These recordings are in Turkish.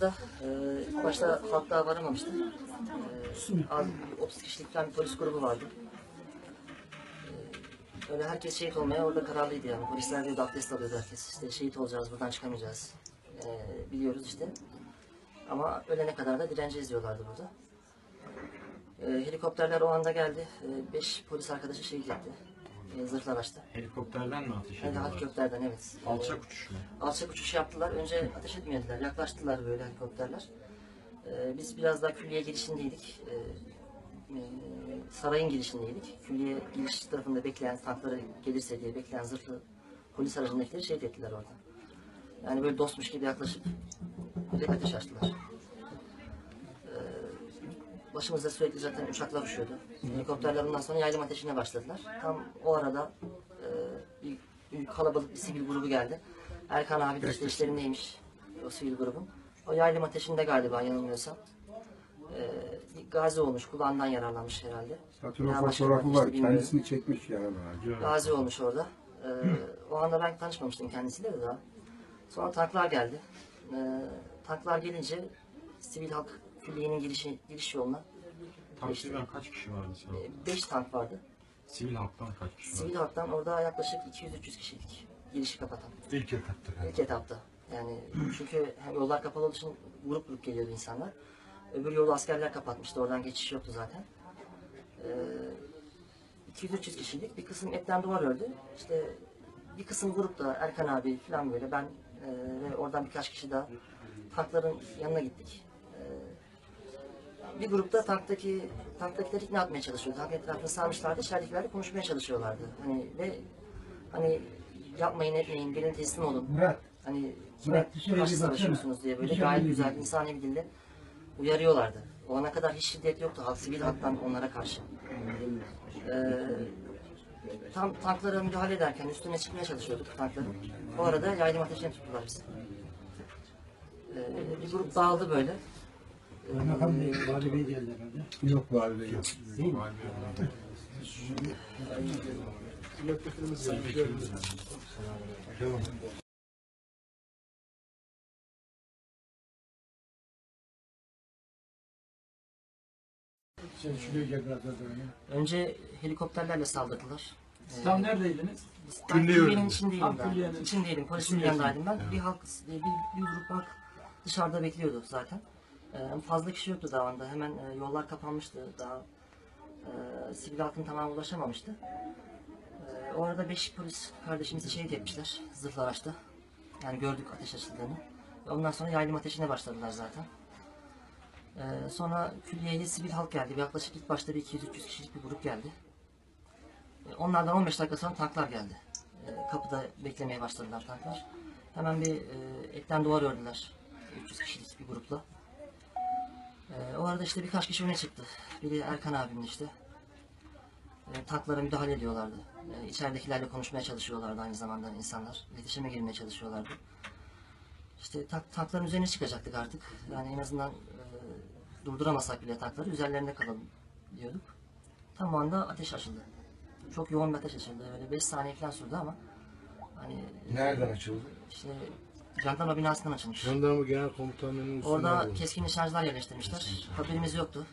Da, e, başta daha varamamıştı. E, az, bir 30 kişilik bir polis grubu vardı. E, öyle herkes şehit olmaya orada kararlıydı yani. Polisler de abdest alıyordu herkes. İşte şehit olacağız, buradan çıkamayacağız. E, biliyoruz işte. Ama ölene kadar da direneceğiz diyorlardı burada. E, helikopterler o anda geldi. 5 polis arkadaşı şehit etti. E, zırhlı araçta. Helikopterden mi ateş ediyorlar? helikopterden evet. Alçak uçuş mu? alçak uçuş yaptılar. Önce ateş etmediler. Yaklaştılar böyle helikopterler. Ee, biz biraz daha külliye girişindeydik. Ee, e, sarayın girişindeydik. Külliye giriş tarafında bekleyen tankları gelirse diye bekleyen zırhlı polis aracındakileri şehit ettiler orada. Yani böyle dostmuş gibi yaklaşıp direkt ateş açtılar. Başımızda sürekli zaten uçaklar uçuyordu. Helikopterler ondan sonra yaylım ateşine başladılar. Tam o arada e, bir, bir kalabalık bir sivil grubu geldi. Erkan abi de işte işlerindeymiş o sivil grubun. O yaylım ateşinde galiba yanılmıyorsam. Bir gazi olmuş, kulağından yararlanmış herhalde. Zaten Ya o başka fotoğrafı var. Kendisini çekmiş yani. Gazi olmuş orada. Ee, o anda ben tanışmamıştım kendisiyle de daha. Sonra tanklar geldi. Ee, tanklar gelince sivil halk külliyenin girişi, giriş yoluna Takriben kaç kişi vardı sonra? 5 tank vardı. Sivil halktan kaç kişi Sivil vardı? halktan orada yaklaşık 200-300 kişilik girişi kapatan. İlk etapta. İlk etapta. Yani çünkü hem yollar kapalı olduğu için grup grup geliyordu insanlar. Öbür yolu askerler kapatmıştı. Oradan geçiş yoktu zaten. Ee, 200-300 kişilik bir kısım etten duvar ördü. İşte bir kısım grupta Erkan abi falan böyle ben e, ve oradan birkaç kişi daha tankların yanına gittik. Bir grupta tanktaki tanktakileri ikna etmeye çalışıyordu. Tank etrafını sarmışlardı. İçeridekilerle konuşmaya çalışıyorlardı. Hani ve hani yapmayın etmeyin gelin teslim olun. Murat. Hani kime dışarıya karşı savaşıyorsunuz diye böyle Dışarıya gayet güzel insani bir dille uyarıyorlardı. O ana kadar hiç şiddet yoktu halk sivil halktan onlara karşı. Ee, tam tanklara müdahale ederken üstüne çıkmaya çalışıyorduk tankların. Bu arada yaylım ateşine tuttular bizi. Ee, bir grup dağıldı böyle. Kaymakam Bey, Vali Bey geldi herhalde. Yok vali bey yok. Değil mi? Sen şuraya gel biraz daha böyle. Önce helikopterlerle saldırdılar. Siz tam neredeydiniz? Ben külliyenin içindeydim Tam ben. külliyenin- İçindeydim. Polisin yanındaydım ben. Bir halk, bir, bir grup halk dışarıda bekliyordu zaten. Ee, fazla kişi yoktu daha anda. Hemen e, yollar kapanmıştı. Daha e, sivil halkın tamamı ulaşamamıştı. E, o arada beş polis kardeşimizi şehit etmişler zırhlı araçta. Yani gördük ateş açıldığını. Ondan sonra yaylım ateşine başladılar zaten. Sonra külliyeye sivil halk geldi. Yaklaşık ilk başta bir 200-300 kişilik bir grup geldi. E, Onlardan 15 dakika sonra tanklar geldi. Kapıda beklemeye başladılar tanklar. Hemen bir e, etten duvar ördüler. 300 kişilik. O arada işte birkaç kişi öne çıktı. Biri Erkan abimdi işte. E, tanklara müdahale ediyorlardı. E, içeridekilerle konuşmaya çalışıyorlardı aynı zamanda insanlar. İletişime girmeye çalışıyorlardı. İşte tank, tankların üzerine çıkacaktık artık. Yani en azından e, durduramasak bile tankları üzerlerinde kalalım diyorduk. Tam o anda ateş açıldı. Çok yoğun bir ateş açıldı. Böyle 5 saniye falan sürdü ama hani Nereden açıldı? işte jandarma binasından açılmış. Jandarma Genel Komutanlığı'nın üstünden Orada vurdu. keskin nişancılar yerleştirmişler. Haberimiz yoktu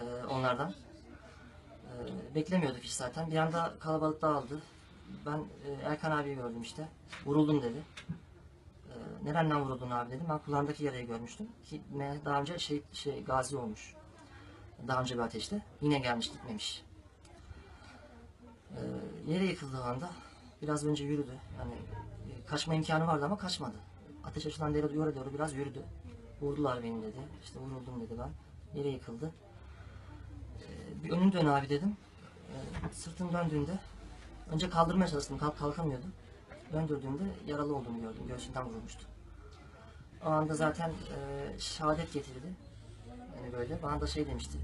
e, onlardan. E, beklemiyorduk hiç zaten. Bir anda kalabalık dağıldı. Ben e, Erkan abi gördüm işte. Vuruldum dedi. E, nereden vuruldun abi dedim. Ben kulağımdaki yarayı görmüştüm. Ki daha önce şey, şey gazi olmuş. Daha önce bir ateşte. Yine gelmiş gitmemiş. E, yere yıkıldığı anda biraz önce yürüdü. Yani e, kaçma imkanı vardı ama kaçmadı. Ateş açılan yere doğru doğru biraz yürüdü. Vurdular beni dedi. İşte vuruldum dedi ben. Yere yıkıldı. Ee, bir önünü dön abi dedim. Ee, sırtım döndüğünde önce kaldırmaya çalıştım. Kalk kalkamıyordu. Döndürdüğümde yaralı olduğunu gördüm. Göğsünden vurulmuştu. O anda zaten e, şehadet getirdi. Yani böyle. Bana da şey demişti.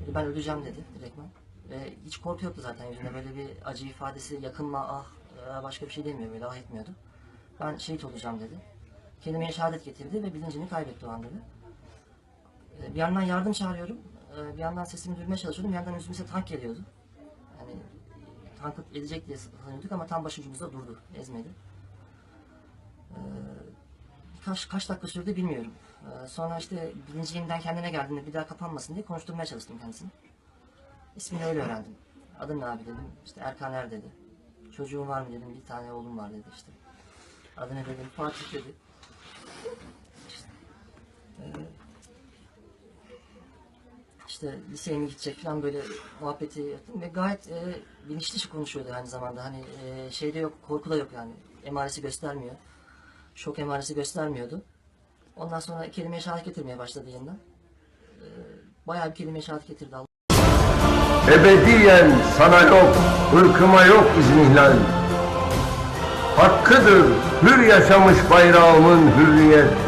Dedi, ben öleceğim dedi direktmen. Ve hiç korku yoktu zaten yüzünde. Böyle bir acı ifadesi, yakınma, ah e, başka bir şey demiyor böyle, ah etmiyordu. Ben şehit olacağım dedi. Kelimeye şehadet getirdi ve bilincini kaybetti o an dedi. Ee, Bir yandan yardım çağırıyorum. Ee, Bir yandan sesimi duyurmaya çalışıyordum. Bir yandan üstümüze tank geliyordu. Yani tankı edecek diye sanıyorduk ama tam başucumuzda durdu. Ezmedi. Ee, Kaç, kaç dakika sürdü bilmiyorum. Sonra işte birinci yeniden kendine geldiğinde bir daha kapanmasın diye konuşturmaya çalıştım kendisini. İsmini öyle öğrendim. Adın ne abi dedim. İşte Erkan Er dedi. Çocuğun var mı dedim. Bir tane oğlum var dedi işte. Adını dedim. Fatih dedi. İşte, liseye mi gidecek falan böyle muhabbeti yaptım ve gayet e, bilinçli dışı konuşuyordu aynı zamanda. Hani e, şeyde yok, korku da yok yani. Emaresi göstermiyor. Şok emaresi göstermiyordu. Ondan sonra kelime-i şehadet getirmeye başladı yeniden. E, bayağı bir kelime-i şehadet getirdi. Allah Ebediyen sana yok, ırkıma yok izmihlal. Hakkıdır hür yaşamış bayrağımın hürriyet.